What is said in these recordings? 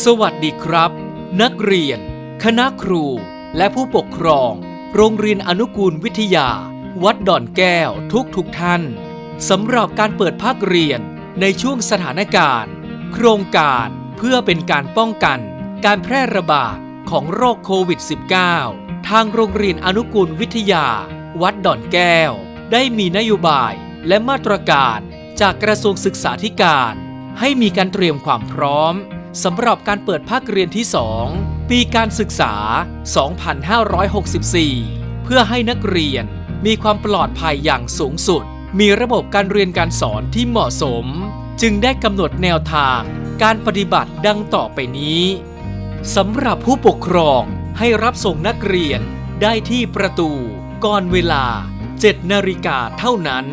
สวัสดีครับ นักเรียน คณะครู และผู้ปกครอง โรงเรียนอนุกูลวิทยา วัดดอนแก้วทุกทุกท่านสำหรับการเปิดภาคเรียนในช่วงสถานการณ์ โครงการเพื่อเป็นการป้องกัน การแพร่ระบาดของโรคโควิด -19 ทางโรงเรียนอนุกูลวิทยา วัดดอนแก้ว ได้มีนโยบายและมาตรการจากกระทรวงศึกษาธิการ ให้มีการเตรียมความพร้อม สำหรับการเปิดภาคเรียนที่ 2 ปีการศึกษา 2564 เพื่อให้นักเรียนมีความปลอดภัยอย่างสูงสุด มีระบบการเรียนการสอนที่เหมาะสม จึงได้กำหนดแนวทางการปฏิบัติดังต่อไปนี้สำหรับผู้ปกครองให้รับส่งนักเรียนได้ที่ประตู ก่อนเวลา 7 นาฬิกาเท่านั้น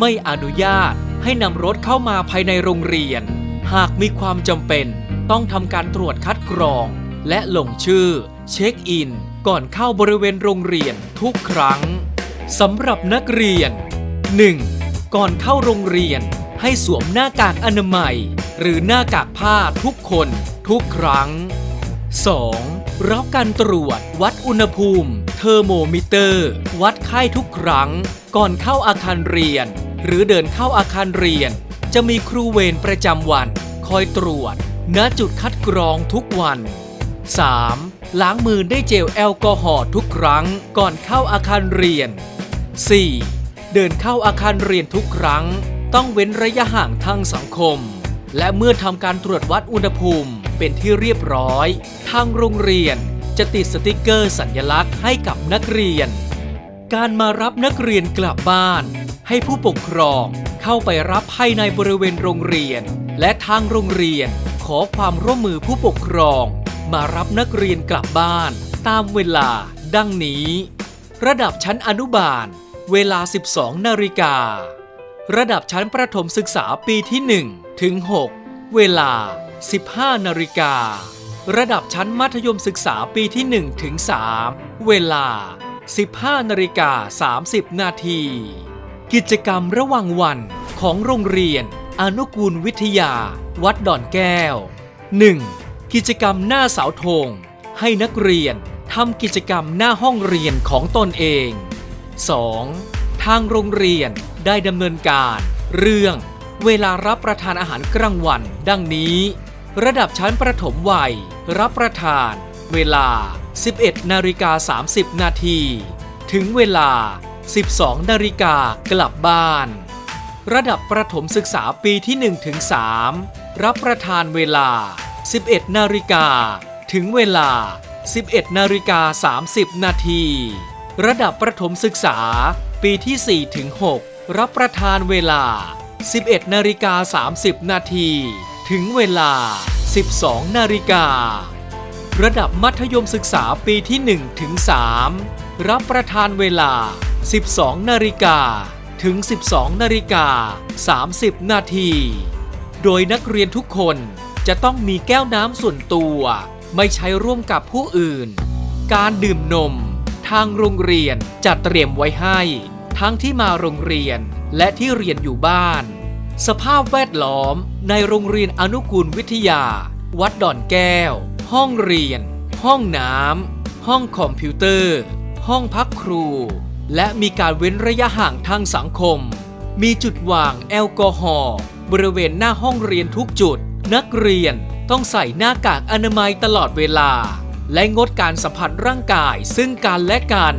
ไม่อนุญาตให้นำรถเข้ามาภายในโรงเรียน หากมีความจำเป็น ต้องทำการตรวจคัดกรอง และลงชื่อ เช็คอิน ก่อนเข้าบริเวณโรงเรียนทุกครั้งสำหรับนักเรียน 1. ก่อนเข้าโรงเรียน ให้สวมหน้ากากอนามัย หรือหน้ากากผ้าทุกคนทุกครั้ง 2. รับการตรวจวัดอุณหภูมิ เทอร์โมมิเตอร์ วัดไข้ทุกครั้ง ก่อนเข้าอาคารเรียน หรือเดินเข้าอาคารเรียน จะมีครูเวรประจำวัน คอยตรวจ ณจุดคัดกรองทุกวัน 3. ล้างมือด้วยเจลแอลกอฮอล์ทุกครั้งก่อนเข้าอาคารเรียน 4. เดินเข้าอาคารเรียนทุกครั้ง ต้องเว้นระยะห่างทางสังคม และเมื่อทำการตรวจวัดอุณหภูมิเป็นที่เรียบร้อย ทางโรงเรียนจะติดสติกเกอร์สัญลักษณ์ให้กับนักเรียน การมารับนักเรียนกลับบ้าน ให้ผู้ปกครองเข้าไปรับภายในบริเวณโรงเรียน และทางโรงเรียน ขอความร่วมมือผู้ปกครอง มารับนักเรียนกลับบ้าน ตามเวลา ดังนี้ ระดับชั้นอนุบาล เวลา 12 นาฬิกา ระดับชั้นประถมศึกษาปีที่ 1 ถึง 6 เวลา 15 นาฬิการะดับชั้นมัธยมศึกษาปีที่ 1 ถึง 3 เวลา 15 นาฬิกา 30 นาที กิจกรรมระหว่างวันของโรงเรียน อนุกูลวิทยา วัดดอนแก้ว 1. กิจกรรมหน้าเสาธง ให้นักเรียนทำกิจกรรมหน้าห้องเรียนของตนเอง 2. ทางโรงเรียนได้ดำเนินการ เรื่อง เวลารับประทานอาหารกลางวัน ดังนี้ ระดับชั้นประถมวัย รับประทาน เวลา 11นาฬิกา30 นาที ถึงเวลา 12นาฬิกากลับบ้าน ระดับประถมศึกษาปีที่ 1 ถึง 3 รับประทานเวลา 11 นาฬิกา ถึงเวลา 11 นาฬิกา 30 นาที ระดับประถมศึกษา ปีที่ 4 ถึง 6 รับประทานเวลา 11 นาฬิกา 30 นาที ถึงเวลา 12 นาฬิการะดับมัธยมศึกษาปีที่ 1 ถึง 3 รับประทานเวลา 12 นาฬิกา ถึง 12 นาฬิกา 30 นาที โดยนักเรียนทุกคนจะต้องมีแก้วน้ำส่วนตัว ไม่ใช้ร่วมกับผู้อื่น การดื่มนม ทางโรงเรียนจัดเตรียมไว้ให้ ทั้งที่มาโรงเรียนและที่เรียนอยู่บ้าน สภาพแวดล้อมในโรงเรียนอนุกูลวิทยา วัดดอนแก้ว ห้องเรียน ห้องน้ำห้องคอมพิวเตอร์ ห้องพักครู และมีการเว้นระยะห่างทางสังคม มีจุดวางแอลกอฮอล์บริเวณหน้าห้องเรียนทุกจุด นักเรียนต้องใส่หน้ากากอนามัยตลอดเวลา และงดการสัมผัสร่างกายซึ่งกันและกัน